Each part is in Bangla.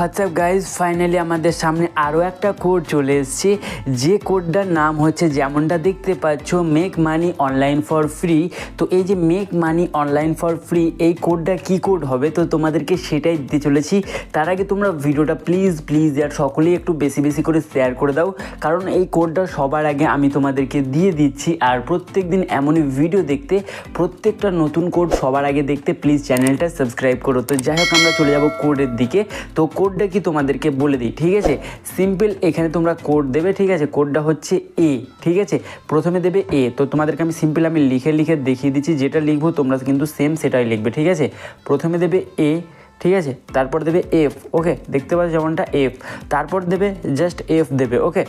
হোয়াটসঅ্যাপ গাইজ ফাইনালি আমাদের সামনে আরও একটা কোড চলে এসেছে। যে কোডটার নাম হচ্ছে, যেমনটা দেখতে পাচ্ছ make money online for free তো এই যে make money online for free এই কোডটা কী কোড হবে? তো তোমাদেরকে সেটাই দিতে চলেছি। তার আগে তোমরা ভিডিওটা প্লিজ প্লিজ আর সকলেই একটু বেশি বেশি করে শেয়ার করে দাও। কারণ এই কোডটা সবার আগে আমি তোমাদেরকে দিয়ে দিচ্ছি। আর প্রত্যেক দিন এমনই ভিডিও দেখতে, প্রত্যেকটা নতুন কোড সবার আগে দেখতে প্লিজ চ্যানেলটা সাবস্ক্রাইব করো। তো যাই হোক, আমরা চলে যাব কোডের দিকে। তো কোডটা কি তোমাদেরকে বলে দিই, ঠিক আছে? সিম্পল এখানে তোমরা কোড দেবে, ঠিক আছে? কোডটা হচ্ছে এ ঠিক আছে? প্রথমে দেবে এ তো তোমাদেরকে আমি সিম্পল আমি লিখে লিখে দেখিয়ে দিচ্ছি, যেটা লিখব তোমরা কিন্তু সেম সেটাই লিখবে, ঠিক আছে? প্রথমে দেবে এ ঠিক আছে? তারপর দেবে এফ ওকে দেখতে পাচ্ছ যেমনটা এফ তারপর দেবে জাস্ট এফ দেবে ওকে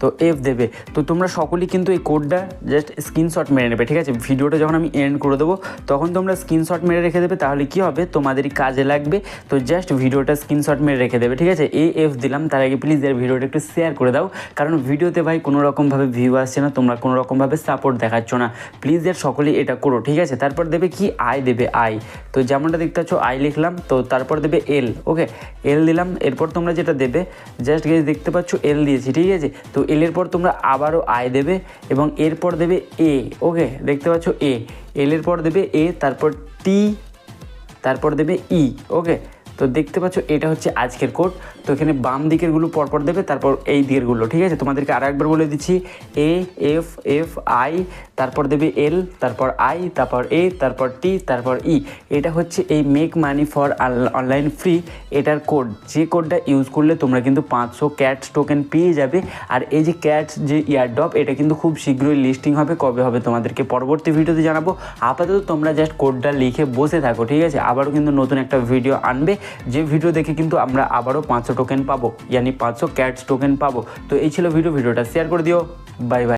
তো এফ দেবে। তো তোমরা সকলেই কিন্তু এই কোডটা জাস্ট স্ক্রিনশট মেরে নেবে, ঠিক আছে? ভিডিওটা যখন আমি এন্ড করে দেবো, তখন তোমরা স্ক্রিনশট মেরে রেখে দেবে, তাহলে কি হবে? তোমাদেরই কাজে লাগবে। তো জাস্ট ভিডিওটা স্ক্রিনশট মেরে রেখে দেবে, ঠিক আছে? এ এফ দিলাম, তার আগে প্লিজ এর ভিডিওটা একটু শেয়ার করে দাও। কারণ ভিডিওতে ভাই কোনো রকমভাবে ভিউ আসছে না, তোমরা কোনো রকমভাবে সাপোর্ট দেখাচ্ছ না। প্লিজ এর সকলেই এটা করো, ঠিক আছে? তারপর দেবে কি? আই দেবে আই তো যেমনটা দেখতে পাচ্ছ আই লিখলাম, তো তারপর দেবে এল ওকে এল দিলাম, এরপর তোমরা যেটা দেবে জাস্ট গেজ দেখতে পাচ্ছ এল দিয়েছি, ঠিক আছে? তো এলের পর তোমরা আবারও আয় দেবে এবং এরপর দেবে এ ওকে দেখতে পাচ্ছ এ। এলের পর দেবে এ, তারপর টি, তারপর দেবে ই ওকে তো দেখতে পাচ্ছ, এটা হচ্ছে আজকের কোড তো এখানে বাম দিকেরগুলো পরপর দেবে, তারপর এই দিকেরগুলো ঠিক আছে? তোমাদেরকে আরও একবার বলে দিচ্ছি এ এফ এফ আই তারপর দেবে এল তারপর আই তারপর এ তারপর টি তারপর ই এটা হচ্ছে এই make money for online free এটার কোড। যে কোডটা ইউজ করলে তোমরা কিন্তু পাঁচশো ক্যাটস টোকেন পেয়ে যাবে। আর এই যে ক্যাটস যে ইয়ারডপ এটা কিন্তু খুব শীঘ্রই লিস্টিং হবে, কবে হবে তোমাদেরকে পরবর্তী ভিডিওতে জানাব। আপাতত তোমরা জাস্ট কোডটা লিখে বসে থাকো, ঠিক আছে? আবারও কিন্তু নতুন একটা ভিডিও আনবে। যে ভিডিও দেখে কিন্তু আমরা আবারও পাঁচশো টোকেন পাবো, ইয়ানি পাঁচশো ক্যাটস টোকেন পাবো। তো এই ছিল ভিডিও ভিডিওটা শেয়ার করে দিও। Bye bye